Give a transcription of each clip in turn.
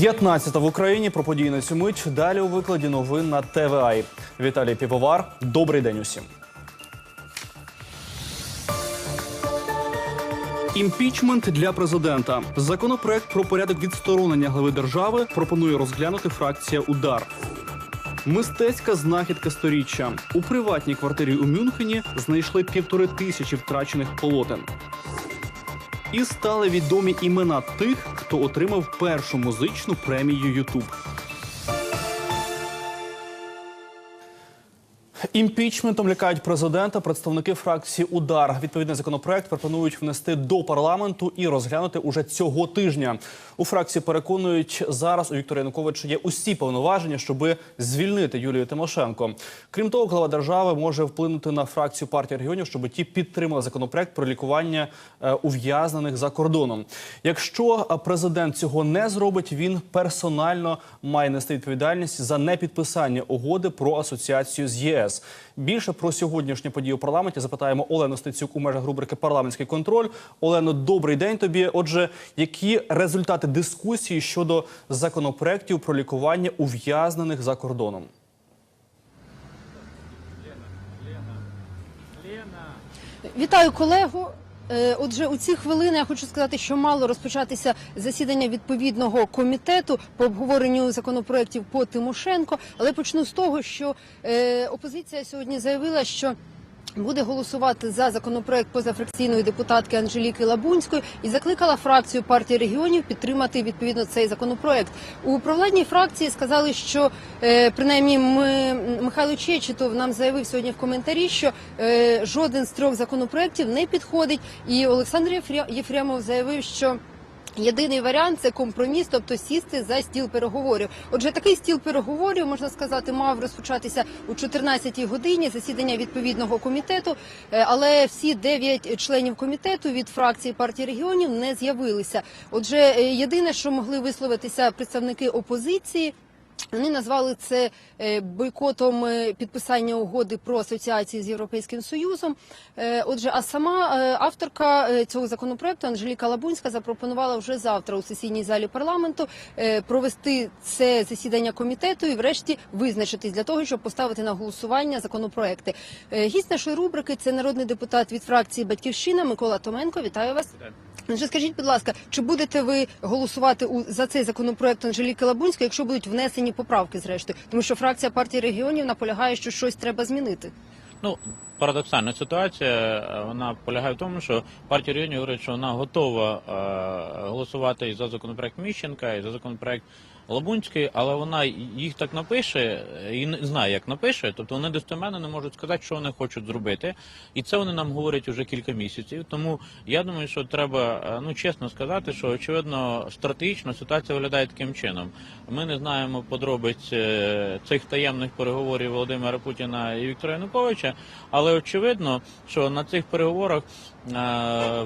15 в Україні про події на цю мить. Далі у викладі новин на ТВА. Віталій Півовар. Добрий день усім. Імпічмент для президента. Законопроект про порядок відсторонення глави держави пропонує розглянути фракція Удар. Мистецька знахідка сторіччя у приватній квартирі у Мюнхені знайшли півтори тисячі втрачених полотен. І стали відомі імена тих, хто отримав першу музичну премію Ютуб. Імпічментом лякають президента представники фракції Удар. Відповідний законопроект пропонують внести до парламенту і розглянути уже цього тижня. У фракції переконують, зараз у Віктора Януковича є усі повноваження, щоб звільнити Юлію Тимошенко. Крім того, глава держави може вплинути на фракцію партії регіонів, щоб ті підтримали законопроект про лікування е, ув'язнених за кордоном. Якщо е, президент цього не зробить, він персонально має нести відповідальність за непідписання угоди про асоціацію з ЄС. Більше про сьогоднішні події у парламенті запитаємо Олену Стецюк у межах рубрики Парламентський контроль. Олено, добрий день тобі. Отже, які результати дискусії щодо законопроєктів про лікування ув'язнених за кордоном? Вітаю колегу. Е, Отже, у ці хвилини я хочу сказати, що мало розпочатися засідання відповідного комітету по обговоренню законопроєктів по Тимошенко. Але почну з того, що е, опозиція сьогодні заявила, що буде голосувати за законопроект позафракційної депутатки Анжеліки Лабунської і закликала фракцію партії регіонів підтримати відповідно цей законопроект. У провладній фракції сказали, що е, принаймні ми Михайло Чечетов нам заявив сьогодні в коментарі, що е, жоден з трьох законопроєктів не підходить. І Олександр Єфремов заявив, що Єдиний варіант це компроміс, тобто сісти за стіл переговорів. Отже, такий стіл переговорів можна сказати мав розпочатися у 14-й годині засідання відповідного комітету, Е, але всі дев'ять членів комітету від фракції партії регіонів не з'явилися. Отже, е, єдине, що могли висловитися представники опозиції. Вони назвали це е, бойкотом е, підписання угоди про асоціації з Європейським Союзом. Е, Отже, а сама авторка цього законопроекту Анжеліка Лабунська запропонувала вже завтра у сесійній залі парламенту провести це засідання комітету і, врешті, визначитись для того, щоб поставити на голосування законопроекти. Гість нашої рубрики це народний депутат від фракції Батьківщина Микола Томенко. Вітаю вас. Отже, скажіть, будь ласка, чи будете ви голосувати у за цей законопроект Анжеліки Лабунської, якщо будуть внесені поправки, зрештою, тому що фракція партії регіонів наполягає, що щось треба змінити. Ну, парадоксальна ситуація. Вона полягає в тому, що партія регіонів говорить, що вона готова е, голосувати і за законопроект Міщенка, і за законопроект Лабунський, але вона їх так напише і не знає, як напише. Тобто вони достеменно не можуть сказати, що вони хочуть зробити. І це вони нам говорять уже кілька місяців. Тому я думаю, що треба е, ну чесно сказати, що очевидно стратегічно ситуація виглядає таким чином. Ми не знаємо подробиць е, цих таємних переговорів Володимира Путіна і Віктора Януковича, але очевидно, що на цих переговорах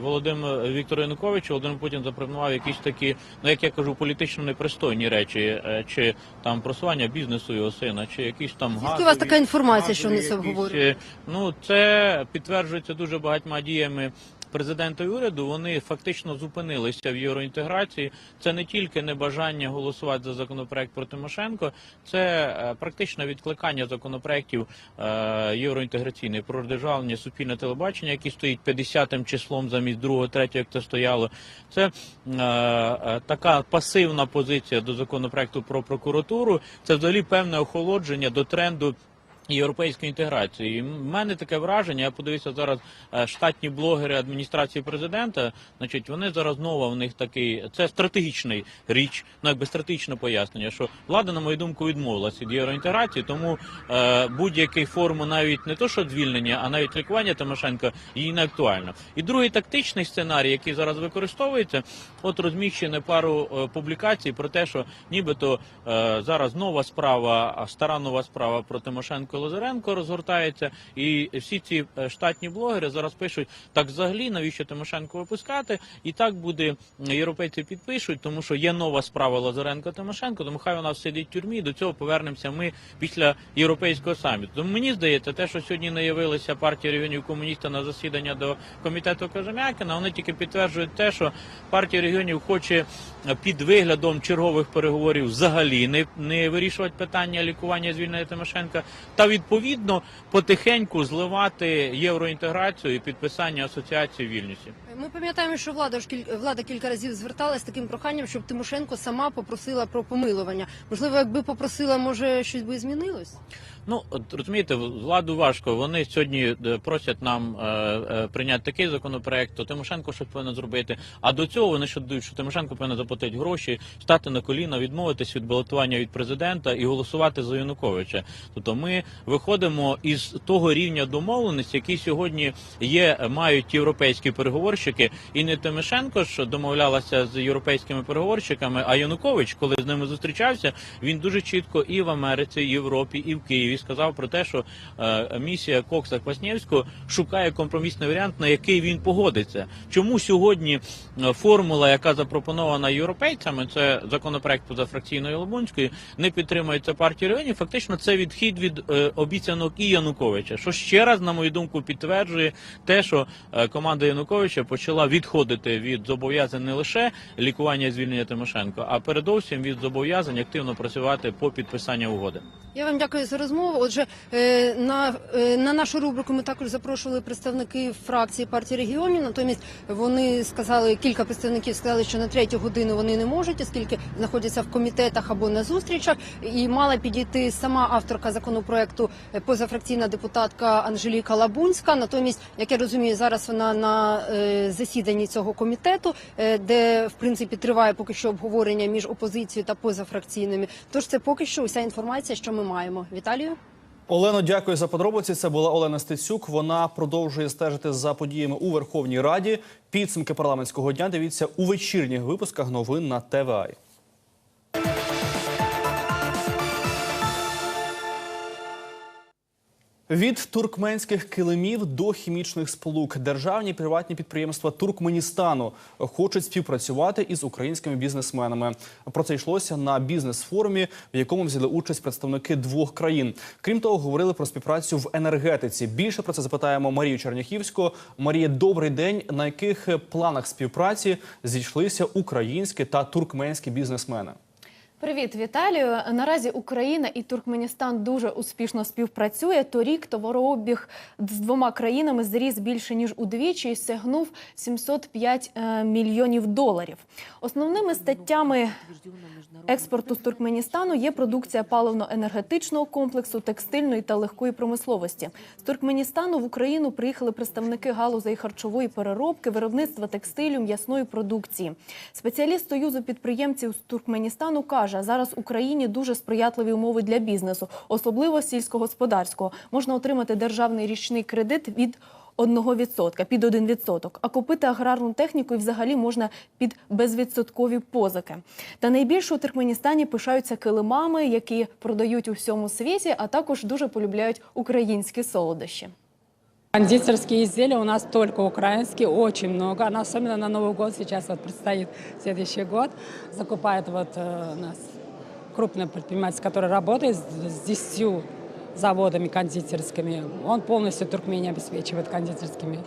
Володимир Віктор Янукович Володимир Путін запропонував якісь такі, ну як я кажу, політично непристойні речі, е, чи там просування бізнесу його сина, чи якісь там Звідки у вас така інформація, що вони це обговорюють? е, Ну це підтверджується дуже багатьма діями. Президента і уряду вони фактично зупинилися в євроінтеграції. Це не тільки небажання голосувати за законопроект про Тимошенко, це е, практично відкликання законопроектів е, євроінтеграційних про державне суспільне телебачення, які стоїть 50-м числом замість другого, третього, як це стояло. Це е, така пасивна позиція до законопроекту про прокуратуру. Це взагалі певне охолодження до тренду. Європейської інтеграції. І в мене таке враження. Я подивився зараз е, штатні блогери адміністрації президента. Значить, вони зараз знову в них такий це стратегічний річ, ну якби стратегічне пояснення, що влада, на мою думку, відмовилася від євроінтеграції, тому е, будь-який форму навіть не то, що звільнення, а навіть лікування Тимошенка їй не актуально. І другий тактичний сценарій, який зараз використовується, от розміщено пару е, публікацій про те, що нібито е, зараз нова справа, стара нова справа про Тимошенко Лазаренко розгортається, і всі ці е, штатні блогери зараз пишуть так взагалі, навіщо Тимошенко випускати? І так буде європейці підпишуть, тому що є нова справа Лазаренко Тимошенко, тому хай вона сидить в тюрмі. До цього повернемося ми після європейського саміту. Тому мені здається, те, що сьогодні не партія регіонів комуніста на засідання до комітету Кожем'якіна, вони тільки підтверджують те, що партія регіонів хоче е, під виглядом чергових переговорів взагалі не, не вирішувати питання лікування звільнення Тимошенка, та відповідно потихеньку зливати євроінтеграцію і підписання асоціації в Вільнюсі. Ми пам'ятаємо, що влада ж влада кілька разів зверталась з таким проханням, щоб Тимошенко сама попросила про помилування. Можливо, якби попросила, може щось би змінилось? Ну от розумієте, владу важко. Вони сьогодні е, просять нам е, е, прийняти такий законопроект, то Тимошенко щось повинен зробити. А до цього вони ще додають, що Тимошенко повинен заплатити гроші, стати на коліна, відмовитись від балотування від президента і голосувати за Януковича. Тобто ми виходимо із того рівня домовленості, який сьогодні є, мають європейські переговорщики, і не Тимошенко ж домовлялася з європейськими переговорщиками. А Янукович, коли з ними зустрічався, він дуже чітко і в Америці, і в Європі, і в Києві сказав про те, що е, місія Кокса Кваснєвського шукає компромісний варіант, на який він погодиться. Чому сьогодні е, формула, яка запропонована європейцями, це законопроект позафракційної Лобунської, не підтримується партією регіонів. Фактично, це відхід від е, обіцянок і Януковича, що ще раз, на мою думку, підтверджує те, що е, команда Януковича почала відходити від зобов'язань не лише лікування і звільнення Тимошенко, а передовсім від зобов'язань активно працювати по підписанню угоди. Я вам дякую за розмову. Отже, е, на, е, на нашу рубрику ми також запрошували представників фракції партії регіонів. Натомість вони сказали, кілька представників сказали, що на третю годину вони не можуть, оскільки знаходяться в комітетах або на зустрічах. І мала підійти сама авторка законопроекту е, позафракційна депутатка Анжеліка Лабунська. Натомість, як я розумію, зараз вона на засіданні цього комітету, де в принципі триває поки що обговорення між опозицією та позафракційними. Тож це поки що уся інформація, що ми маємо. Віталію. Олено, дякую за подробиці. Це була Олена Стецюк. Вона продовжує стежити за подіями у Верховній Раді. Підсумки парламентського дня дивіться у вечірніх випусках новин на ТВА. Від туркменських килимів до хімічних сполук державні приватні підприємства Туркменістану хочуть співпрацювати із українськими бізнесменами. Про це йшлося на бізнес-форумі, в якому взяли участь представники двох країн. Крім того, говорили про співпрацю в енергетиці. Більше про це запитаємо Марію Черняхівську. Марія, добрий день. На яких планах співпраці зійшлися українські та туркменські бізнесмени? Привіт, Віталію. Наразі Україна і Туркменістан дуже успішно співпрацює. Торік товарообіг з двома країнами зріс більше ніж удвічі і сягнув 705 е, мільйонів доларів. Основними статтями експорту з Туркменістану є продукція паливно-енергетичного комплексу, текстильної та легкої промисловості. З Туркменістану в Україну приїхали представники галузей харчової переробки, виробництва текстилю, м'ясної продукції. Спеціаліст Союзу підприємців з Туркменістану каже, зараз Україні дуже сприятливі умови для бізнесу, особливо сільськогосподарського. Можна отримати державний річний кредит від 1%, під 1%, а купити аграрну техніку і взагалі можна під безвідсоткові позики. Та найбільше у Туркменістані пишаються килимами, які продають у всьому світі, а також дуже полюбляють українські солодощі. Кондитерские изделия у нас только украинские, очень много. Она особенно на Новый год сейчас вот предстоит следующий год. Закупает вот э, у нас крупный предприниматель, который работает с, с 10 заводами кондитерскими. Он полностью Туркмению обеспечивает кондитерскими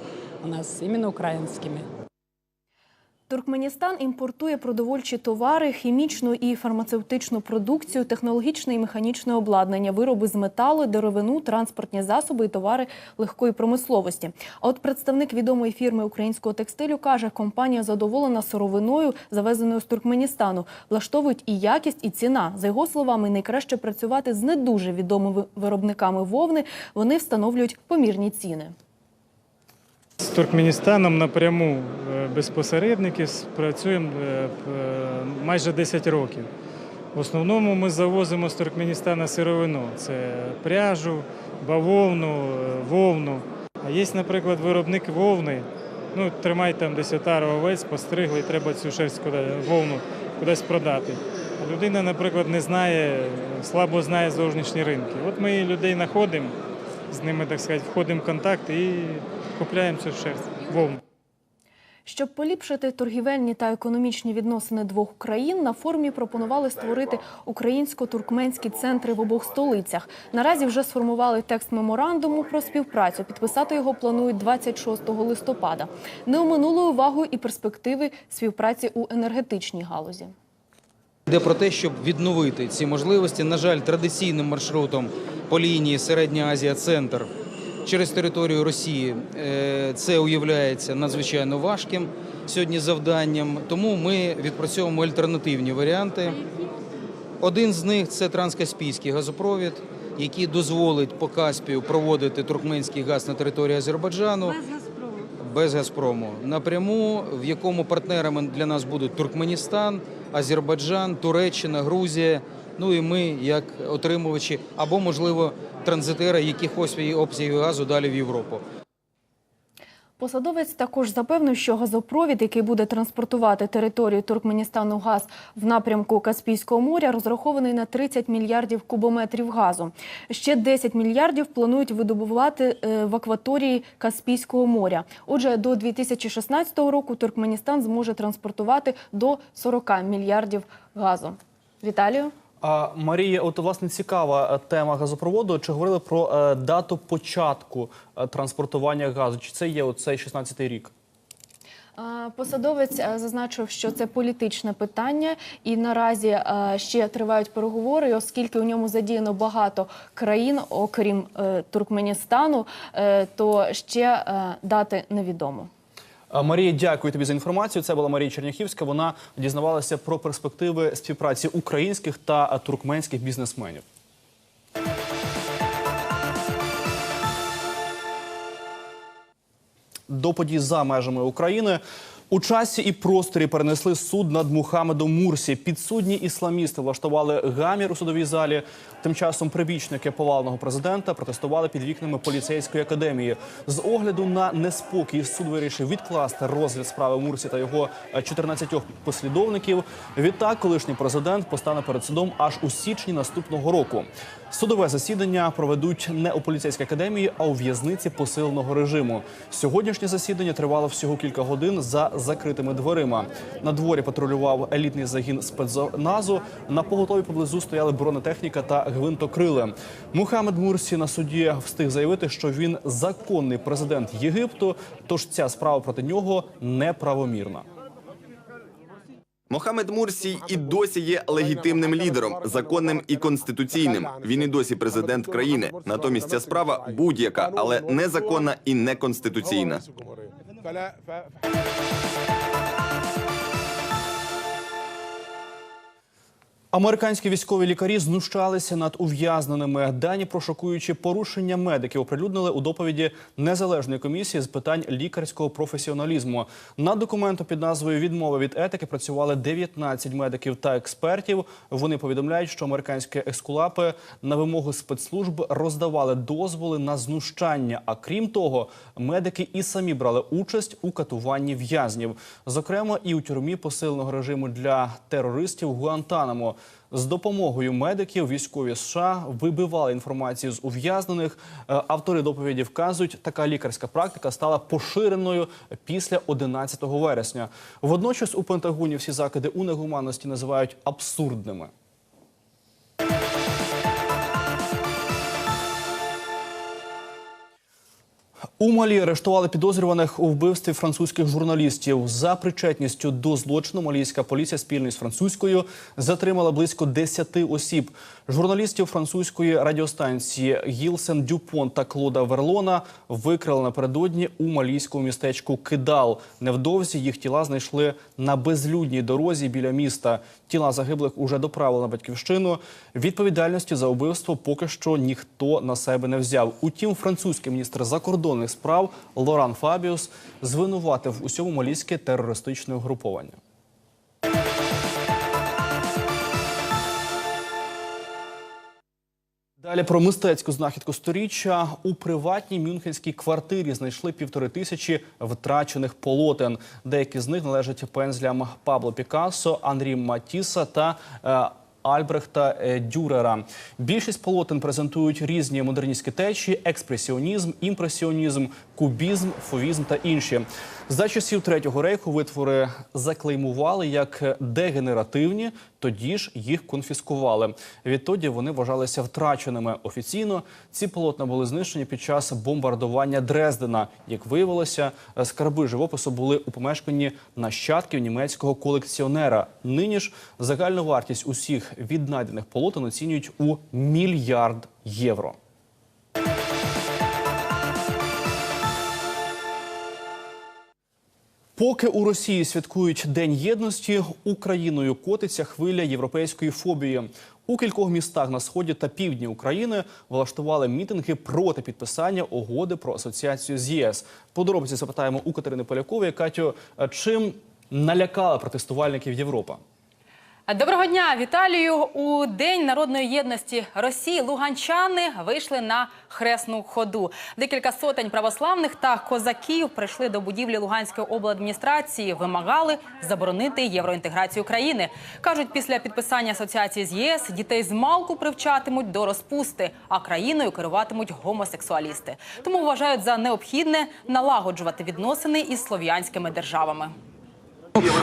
у нас, именно украинскими. Туркменістан імпортує продовольчі товари, хімічну і фармацевтичну продукцію, технологічне і механічне обладнання, вироби з металу, деревину, транспортні засоби і товари легкої промисловості. А от представник відомої фірми українського текстилю каже, компанія задоволена сировиною, завезеною з Туркменістану. Влаштовують і якість, і ціна. За його словами, найкраще працювати з не дуже відомими виробниками вовни. Вони встановлюють помірні ціни. З Туркменістаном напряму е, без посередників працюємо е, е, майже 10 років. В основному ми завозимо з Туркменістана сировину. Це пряжу, бавовну, вовну. А є, наприклад, виробник вовни. Ну, тримай там десятару овець, постригли, треба цю шерсть куди, вовну кудись продати. Людина, наприклад, не знає, слабо знає зовнішні ринки. От ми людей знаходимо, з ними, так сказати, входимо в контакт і купляємо цю шерсть, вовну. Щоб поліпшити торгівельні та економічні відносини двох країн, на форумі пропонували створити українсько-туркменські центри в обох столицях. Наразі вже сформували текст меморандуму про співпрацю. Підписати його планують 26 листопада. Не оминули увагу і перспективи співпраці у енергетичній галузі. Йде про те, щоб відновити ці можливості. На жаль, традиційним маршрутом по лінії Середня Азія Центр через територію Росії е, це уявляється надзвичайно важким сьогодні завданням. Тому ми відпрацьовуємо альтернативні варіанти. Один з них це транскаспійський газопровід, який дозволить по Каспію проводити туркменський газ на території Азербайджану без Газпрому напряму, в якому партнерами для нас будуть Туркменістан, Азербайджан, Туреччина, Грузія. Ну і ми як отримувачі або, можливо, транзитери якихось обсягів газу далі в Європу. Посадовець також запевнив, що газопровід, який буде транспортувати територію Туркменістану газ в напрямку Каспійського моря, розрахований на 30 мільярдів кубометрів газу. Ще 10 мільярдів планують видобувати е, в акваторії Каспійського моря. Отже, до 2016 року Туркменістан зможе транспортувати до 40 мільярдів газу. Віталію. А Марія, от власне цікава е, тема газопроводу. Чи говорили про е, дату початку е, транспортування газу? Чи це є оцей 16-й рік? Посадовець е, зазначив, що це політичне питання, і наразі е, ще тривають переговори, оскільки у ньому задіяно багато країн, окрім Туркменістану, то ще дати невідомо. Марія, дякую тобі за інформацію. Це була Марія Черняхівська. Вона дізнавалася про перспективи співпраці українських та туркменських бізнесменів. До подій за межами України у часі і просторі перенесли суд над Мухамедом Мурсі. Підсудні ісламісти влаштували гамір у судовій залі. Тим часом прибічники поваленого президента протестували під вікнами поліцейської академії. З огляду на неспокій суд вирішив відкласти розгляд справи Мурсі та його е, 14 послідовників. Відтак, колишній президент постане перед судом аж у січні наступного року. Судове засідання проведуть не у поліцейській академії, а у в'язниці посиленого режиму. Сьогоднішнє засідання тривало всього кілька годин за закритими дверима. На дворі патрулював елітний загін спецназу. На поготові поблизу стояли бронетехніка та гвинтокрили. Мухаммед Мурсі на суді встиг заявити, що він законний президент Єгипту. Тож ця справа проти нього неправомірна. Мохамед Мурсій і досі є легітимним лідером, законним і конституційним. Він і досі президент країни. Натомість ця справа будь-яка, але незаконна і неконституційна. Американські військові лікарі знущалися над ув'язненими. Дані про шокуючі порушення медиків оприлюднили у доповіді незалежної комісії з питань лікарського професіоналізму. Над документом під назвою Відмова від етики працювали 19 медиків та експертів. Вони повідомляють, що американські ескулапи на вимогу спецслужб роздавали дозволи на знущання. А крім того, медики і самі брали участь у катуванні в'язнів, зокрема і у тюрмі посиленого режиму для терористів Гуантанамо. З допомогою медиків військові США вибивали інформацію з ув'язнених. Е, Автори доповіді вказують, така лікарська практика стала поширеною після 11 вересня. Водночас у Пентагоні всі закиди у негуманності називають абсурдними. У Малі арештували підозрюваних у вбивстві французьких журналістів. За причетністю до злочину малійська поліція спільно з французькою затримала близько 10 осіб. Журналістів французької радіостанції Гілсен Дюпон та Клода Верлона викрали напередодні у малійському містечку Кидал. Невдовзі їх тіла знайшли на безлюдній дорозі біля міста. Тіла загиблих уже доправили на батьківщину. Відповідальності за убивство поки що ніхто на себе не взяв. Утім, французький міністр закордонних справ Лоран Фабіус звинуватив усьому малійське терористичне угруповання. Далі про мистецьку знахідку сторіччя у приватній мюнхенській квартирі знайшли півтори тисячі втрачених полотен. Деякі з них належать пензлям Пабло Пікассо, Андрій Матіса та е, Альбрехта е, Дюрера. Більшість полотен презентують різні модерністські течії: експресіонізм, імпресіонізм, кубізм, фовізм та інші. За часів третього рейху витвори заклеймували як дегенеративні, тоді ж їх конфіскували. Відтоді вони вважалися втраченими. Офіційно ці полотна були знищені під час бомбардування Дрездена. Як виявилося, скарби живопису були у помешканні нащадків німецького колекціонера. Нині ж загальну вартість усіх віднайдених полотен оцінюють у мільярд євро. Поки у Росії святкують День єдності, Україною котиться хвиля європейської фобії. У кількох містах на сході та півдні України влаштували мітинги проти підписання угоди про асоціацію з ЄС. Подробиці запитаємо у Катерини Полякової. Катю, а чим налякала протестувальників Європа? Доброго дня, Віталію. У День народної єдності Росії луганчани вийшли на хресну ходу. Декілька сотень православних та козаків прийшли до будівлі Луганської обладміністрації, вимагали заборонити євроінтеграцію країни. кажуть, після підписання асоціації з ЄС дітей з малку привчатимуть до розпусти, а країною керуватимуть гомосексуалісти. Тому вважають за необхідне налагоджувати відносини із слов'янськими державами.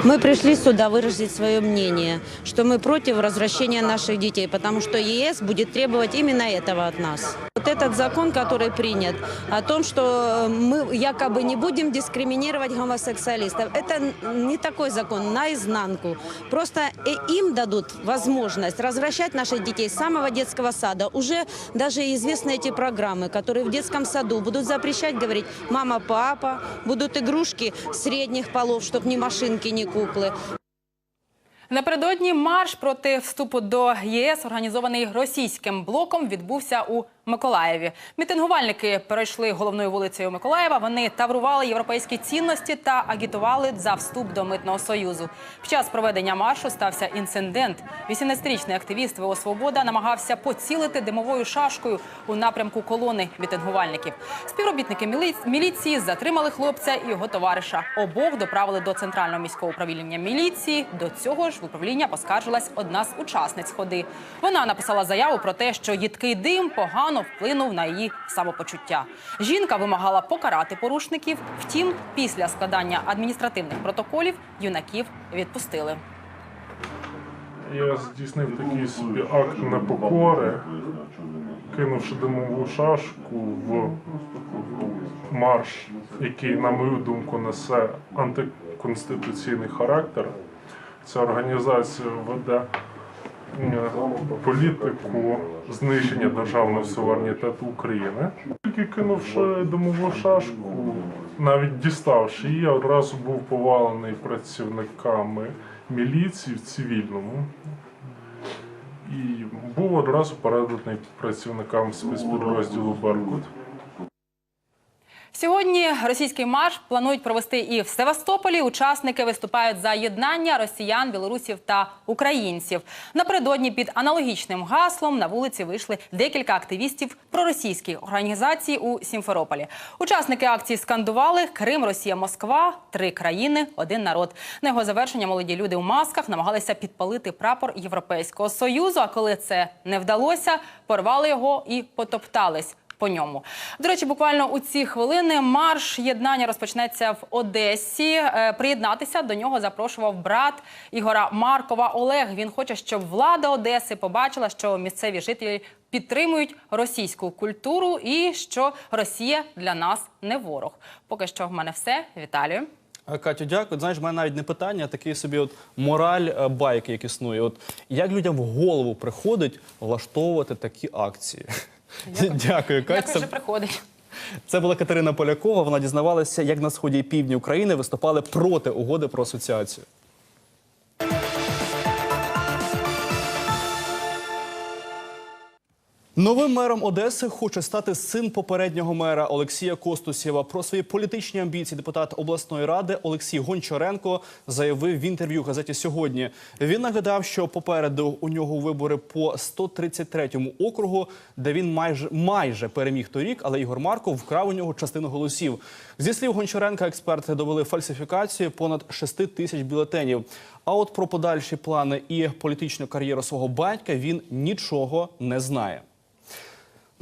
Мы пришли сюда выразить свое мнение, что мы против возвращения наших детей, потому что ЕС будет требовать именно этого от нас. Вот этот закон, который принят, о том, что мы якобы не будем дискриминировать гомосексуалистов, это не такой закон, наизнанку. Просто и им дадут возможность развращать наших детей с самого детского сада. Уже даже известны эти программы, которые в детском саду будут запрещать говорить «мама, папа», будут игрушки средних полов, чтобы ни машинки, ни кукли. Напередодні марш проти вступу до ЄС, організований російським блоком, відбувся у Миколаєві. Мітингувальники перейшли головною вулицею Миколаєва. Вони таврували європейські цінності та агітували за вступ до митного союзу. Під час проведення маршу стався інцидент. 18-річний активіст ВО Свобода намагався поцілити димовою шашкою у напрямку колони мітингувальників. Співробітники міліції затримали хлопця і його товариша. Обох доправили до центрального міського управління міліції. До цього ж в управління поскаржилась одна з учасниць ходи. Вона написала заяву про те, що їдкий дим погано вплинув на її самопочуття. Жінка вимагала покарати порушників. Втім, після складання адміністративних протоколів юнаків відпустили. Я здійснив такий собі акт непокори, кинувши димову шашку в марш, який, на мою думку, несе антиконституційний характер. Ця організація веде політику знищення державного суверенітету України. Тільки кинувши димову шашку, навіть діставши її, одразу був повалений працівниками міліції в цивільному. І був одразу переданий працівникам спецпідрозділу Беркут. Сьогодні російський марш планують провести і в Севастополі. Учасники виступають за єднання росіян, білорусів та українців. Напередодні під аналогічним гаслом на вулиці вийшли декілька активістів проросійських організацій у Сімферополі. Учасники акції скандували Крим, Росія, Москва, три країни, один народ. На його завершення молоді люди у масках намагалися підпалити прапор Європейського союзу. А коли це не вдалося, порвали його і потоптались по ньому. До речі, буквально у ці хвилини марш єднання розпочнеться в Одесі. Е, Приєднатися до нього запрошував брат Ігора Маркова Олег. Він хоче, щоб влада Одеси побачила, що місцеві жителі підтримують російську культуру і що Росія для нас не ворог. Поки що в мене все. Віталію. Катю, дякую. Знаєш, в мене навіть не питання, а такий собі от мораль е, байки, як існує. От як людям в голову приходить влаштовувати такі акції? Дякую, Катя. Дякую, що приходить. Це була Катерина Полякова. Вона дізнавалася, як на сході і півдні України виступали проти угоди про асоціацію. Новим мером Одеси хоче стати син попереднього мера Олексія Костусєва. Про свої політичні амбіції депутат обласної ради Олексій Гончаренко заявив в інтерв'ю газеті сьогодні. Він нагадав, що попереду у нього вибори по 133-му округу, де він майже майже переміг торік, але Ігор Марков вкрав у нього частину голосів. Зі слів Гончаренка, експерти довели фальсифікацію понад 6 тисяч бюлетенів. А от про подальші плани і політичну кар'єру свого батька він нічого не знає.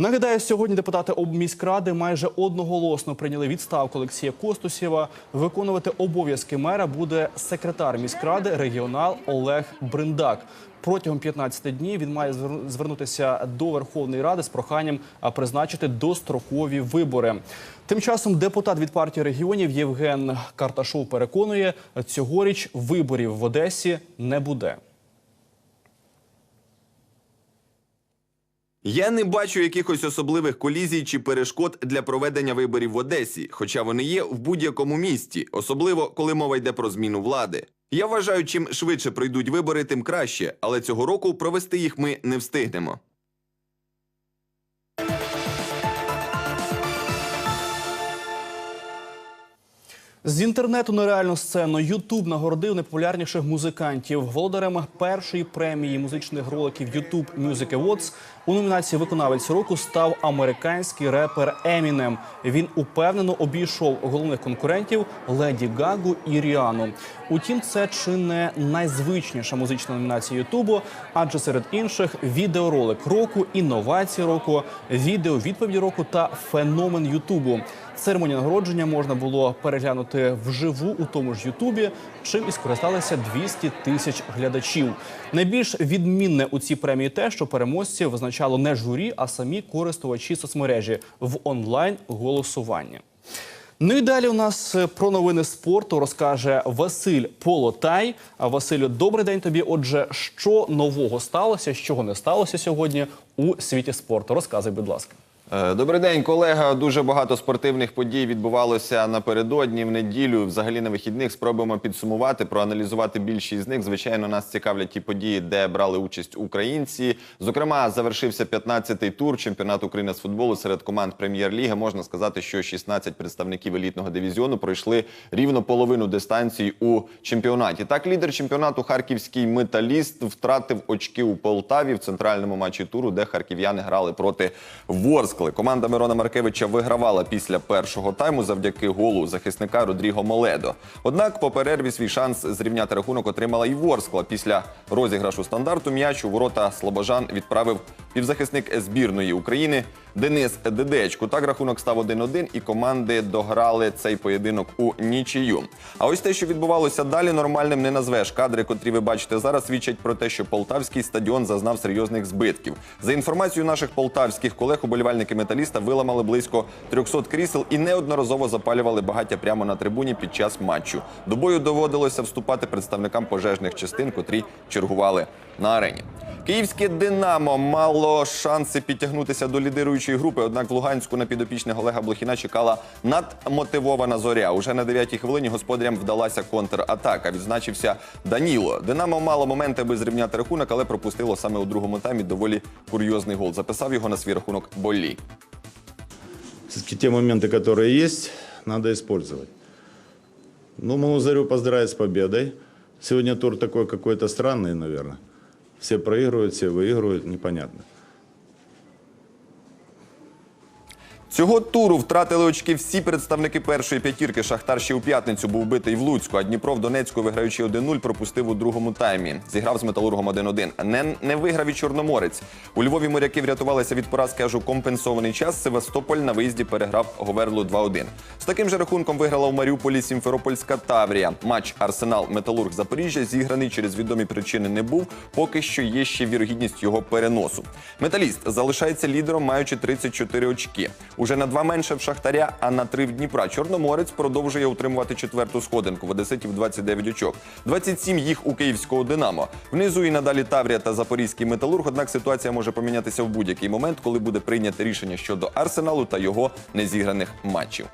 Нагадаю, сьогодні депутати обміськради майже одноголосно прийняли відставку Олексія Костусєва. Виконувати обов'язки мера буде секретар міськради регіонал Олег Бриндак. Протягом 15 днів він має звер- звернутися до Верховної Ради з проханням призначити дострокові вибори. Тим часом депутат від партії регіонів Євген Карташов переконує, цьогоріч виборів в Одесі не буде. Я не бачу якихось особливих колізій чи перешкод для проведення виборів в Одесі, хоча вони є в будь-якому місті, особливо коли мова йде про зміну влади. Я вважаю, чим швидше пройдуть вибори, тим краще, але цього року провести їх ми не встигнемо. З інтернету на реальну сцену Ютуб нагородив найпопулярніших музикантів. Володарем першої премії музичних роликів YouTube Music Awards у номінації Виконавець року став американський репер Емінем. Він упевнено обійшов головних конкурентів Леді Гагу і Ріану. Утім, це чи не найзвичніша музична номінація Ютубу, адже серед інших відеоролик року, інновації року, відео відповіді року та феномен Ютубу. Церемонію нагородження можна було переглянути вживу у тому ж Ютубі, чим і скористалися 200 тисяч глядачів. Найбільш відмінне у цій премії те, що переможці визначало не журі, а самі користувачі соцмережі в онлайн голосуванні. Ну і далі у нас е, про новини спорту розкаже Василь Полотай. А Василю, добрий день тобі. Отже, що нового сталося, що не сталося сьогодні у світі спорту? Розказуй, будь ласка. Е, Добрий день, колега. Дуже багато спортивних подій відбувалося напередодні, в неділю, взагалі на вихідних. Спробуємо підсумувати, проаналізувати більшість з них. Звичайно, нас цікавлять ті події, де брали участь українці. Зокрема, завершився 15-й тур чемпіонату України з футболу серед команд прем'єр-ліги. Можна сказати, що 16 представників елітного дивізіону пройшли рівно половину дистанції у чемпіонаті. Так, лідер чемпіонату харківський металіст втратив очки у Полтаві в центральному матчі туру, де харків'яни грали проти Ворскли. Команда Мирона Маркевича вигравала після першого тайму завдяки голу захисника Родріго Моледо. Однак по перерві свій шанс зрівняти рахунок отримала і Ворскла. Після розіграшу стандарту м'яч у ворота Слобожан відправив півзахисник збірної України Денис Дедечко. Так рахунок став 1-1 і команди дограли цей поєдинок у нічию. А ось те, що відбувалося далі, нормальним не назвеш. Кадри, котрі ви бачите зараз, свідчать про те, що полтавський стадіон зазнав серйозних збитків. За інформацією наших полтавських колег, уболівальники металіста виламали близько 300 крісел і неодноразово запалювали багаття прямо на трибуні під час матчу. До бою доводилося вступати представникам пожежних частин, котрі чергували на арені. Київське Динамо мало шанси підтягнутися до лідируючої групи. Однак в Луганську на підопічних Олега Блохіна чекала надмотивована зоря. Уже на 9-й хвилині господарям вдалася контратака. Відзначився Даніло. Динамо мало моменти, аби зрівняти рахунок, але пропустило саме у другому таймі доволі курйозний гол. Записав його на свій рахунок Боллі. Все-таки те моменты, которые есть, надо использовать. Ну, Малу Зарю поздравить с победой. Сегодня тур такой какой-то странный, наверное. Все проигрывают, все выигрывают, непонятно. Цього туру втратили очки всі представники першої п'ятірки. Шахтар ще у п'ятницю був битий в Луцьку, а Дніпро в Донецьку, виграючи 1-0, пропустив у другому таймі. Зіграв з металургом 1-1. Не, не виграв і Чорноморець. У Львові моряки врятувалися від поразки аж у компенсований час. Севастополь на виїзді переграв Говерлу 2-1. З таким же рахунком виграла у Маріуполі Сімферопольська Таврія. Матч Арсенал Металург Запоріжжя зіграний через відомі причини не був. Поки що є ще вірогідність його переносу. Металіст залишається лідером, маючи 34 очки. Уже на два менше в Шахтаря, а на три в Дніпра. Чорноморець продовжує утримувати четверту сходинку. В Одеситів 29 очок. 27 їх у київського Динамо. Внизу і надалі Таврія та Запорізький металург. Однак ситуація може помінятися в будь-який момент, коли буде прийнято рішення щодо арсеналу та його незіграних матчів.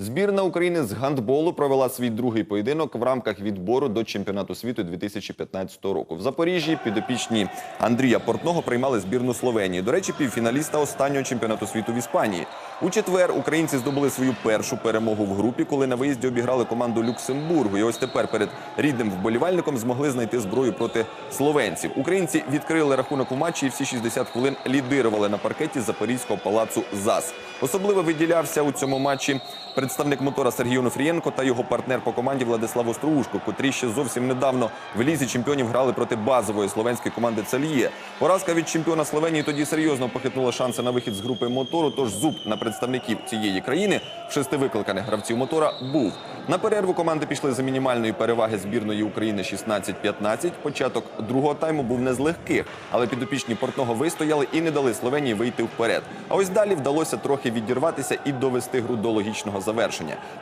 Збірна України з гандболу провела свій другий поєдинок в рамках відбору до чемпіонату світу 2015 року. В Запоріжжі підопічні Андрія Портного приймали збірну Словенії. До речі, півфіналіста останнього чемпіонату світу в Іспанії. У четвер українці здобули свою першу перемогу в групі, коли на виїзді обіграли команду Люксембургу. І ось тепер перед рідним вболівальником змогли знайти зброю проти словенців. Українці відкрили рахунок у матчі і всі 60 хвилин лідирували на паркеті Запорізького палацу ЗАС. Особливо виділявся у цьому матчі представник мотора Сергій Онуфрієнко та його партнер по команді Владислав Остроушко, котрі ще зовсім недавно в лізі чемпіонів грали проти базової словенської команди Цельє. Поразка від чемпіона Словенії тоді серйозно похитнула шанси на вихід з групи мотору. Тож зуб на представників цієї країни в шести викликаних гравців мотора був. На перерву команди пішли за мінімальної переваги збірної України 16-15. Початок другого тайму був не з легких, але підопічні портного вистояли і не дали Словенії вийти вперед. А ось далі вдалося трохи відірватися і довести гру до логічного завершення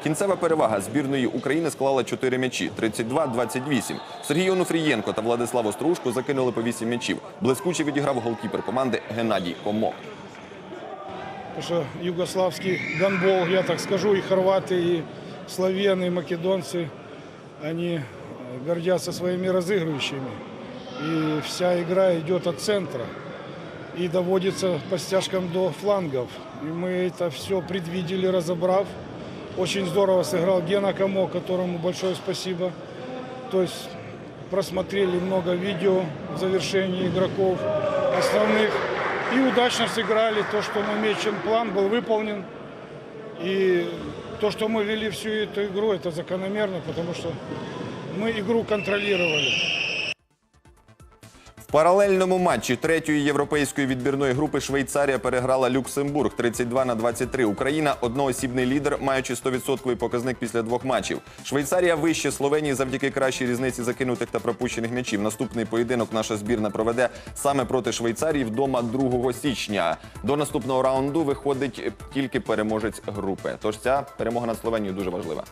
Кінцева перевага збірної України склала 4 м'ячі 32-28. Сергій Онуфрієнко та Владислав Острушко закинули по 8 м'ячів. Блискуче відіграв голкіпер команди Геннадій Комок. Потому что югославский гандбол, я так скажу, и хорваты, и словены, и македонцы, они э, гордятся своими разыгрывающими. И вся игра идет от центра и доводится по стяжкам до флангов. И мы это все предвидели, разобрав. Очень здорово сыграл Гена Комо, которому большое спасибо. То есть просмотрели много видео в завершении игроков основных. И удачно сыграли то, что намечен план, был выполнен. И то, что мы вели всю эту игру, это закономерно, потому что мы игру контролировали. Паралельному матчі третьої європейської відбірної групи Швейцарія переграла Люксембург 32 на 23. Україна одноосібний лідер, маючи 100% показник після двох матчів. Швейцарія вище Словенії завдяки кращій різниці закинутих та пропущених м'ячів. Наступний поєдинок наша збірна проведе саме проти Швейцарії вдома 2 січня. До наступного раунду виходить тільки переможець групи. Тож ця перемога над Словенією дуже важлива.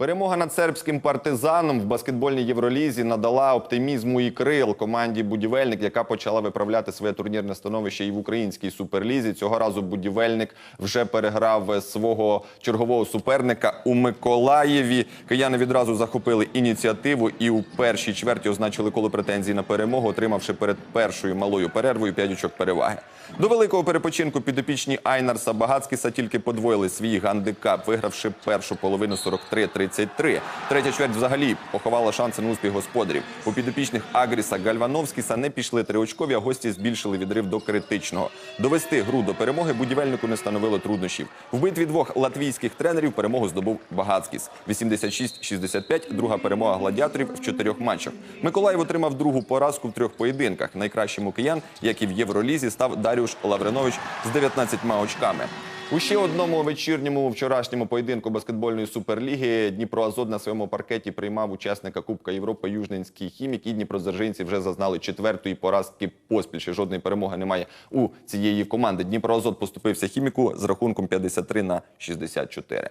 Перемога над сербським партизаном в баскетбольній євролізі надала оптимізму і крил команді Будівельник, яка почала виправляти своє турнірне становище і в українській суперлізі. Цього разу будівельник вже переграв свого чергового суперника у Миколаєві. Кияни відразу захопили ініціативу і у першій чверті означили коло претензій на перемогу, отримавши перед першою малою перервою 5 очок переваги. До великого перепочинку підопічні Айнарса Багацкіса тільки подвоїли свій гандикап, вигравши першу половину 43-33. Третя чверть взагалі поховала шанси на успіх господарів. У підопічних Агріса Гальвановськіса не пішли триочкові, а гості збільшили відрив до критичного. Довести гру до перемоги будівельнику не становило труднощів. В битві двох латвійських тренерів перемогу здобув Багацкіс. 86-65 – друга перемога гладіаторів в чотирьох матчах. Миколаїв отримав другу поразку в трьох поєдинках. Найкращим у киян, як і в Євролізі, став Даріуш Лавринович з 19 очками. У ще одному вечірньому вчорашньому поєдинку баскетбольної суперліги Дніпро Азот на своєму паркеті приймав учасника Кубка Європи Южненський хімік. І дніпродзержинці вже зазнали четвертої поразки поспіль. Ще жодної перемоги немає у цієї команди. Дніпро Азот поступився хіміку з рахунком 53 на 64.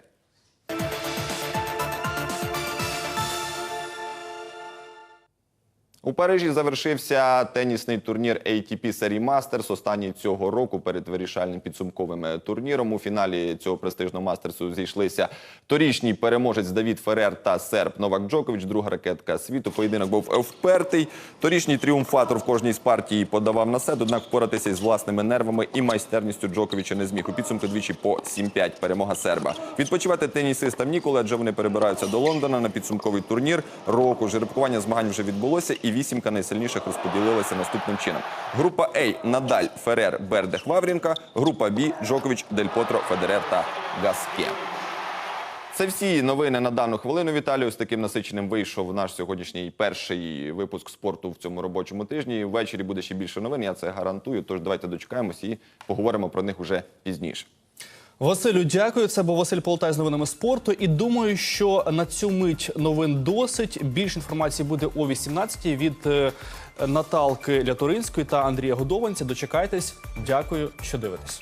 У Парижі завершився тенісний турнір ATP Serie Masters, останній цього року перед вирішальним підсумковим е, турніром. У фіналі цього престижного мастерсу зійшлися торічній переможець Давід Ферер та серб Новак Джокович. Друга ракетка світу. Поєдинок був впертий. Торічній тріумфатор в кожній з партій подавав на сет, однак впоратися із власними нервами і майстерністю Джоковича не зміг. У підсумку двічі по 7-5 перемога серба. Відпочивати тенісистам ніколи, адже вони перебираються до Лондона на підсумковий турнір року. Жеребкування змагань вже відбулося, і вісімка найсильніших розподілилася наступним чином. Група А – Надаль, Ферер, Бердех, Ваврінка. Група Б – Джокович, Дель Потро, Федерер та Гаске. Це всі новини на дану хвилину. Віталію з таким насиченим вийшов наш сьогоднішній перший випуск спорту в цьому робочому тижні. Ввечері буде ще більше новин. Я це гарантую. Тож давайте дочекаємось і поговоримо про них уже пізніше. Василю, дякую. Це був Василь Полтай з новинами спорту. І думаю, що на цю мить новин досить. Більше інформації буде о 18-й від е, Наталки Лятуринської та Андрія Годованця. Дочекайтесь. Дякую, що дивитесь.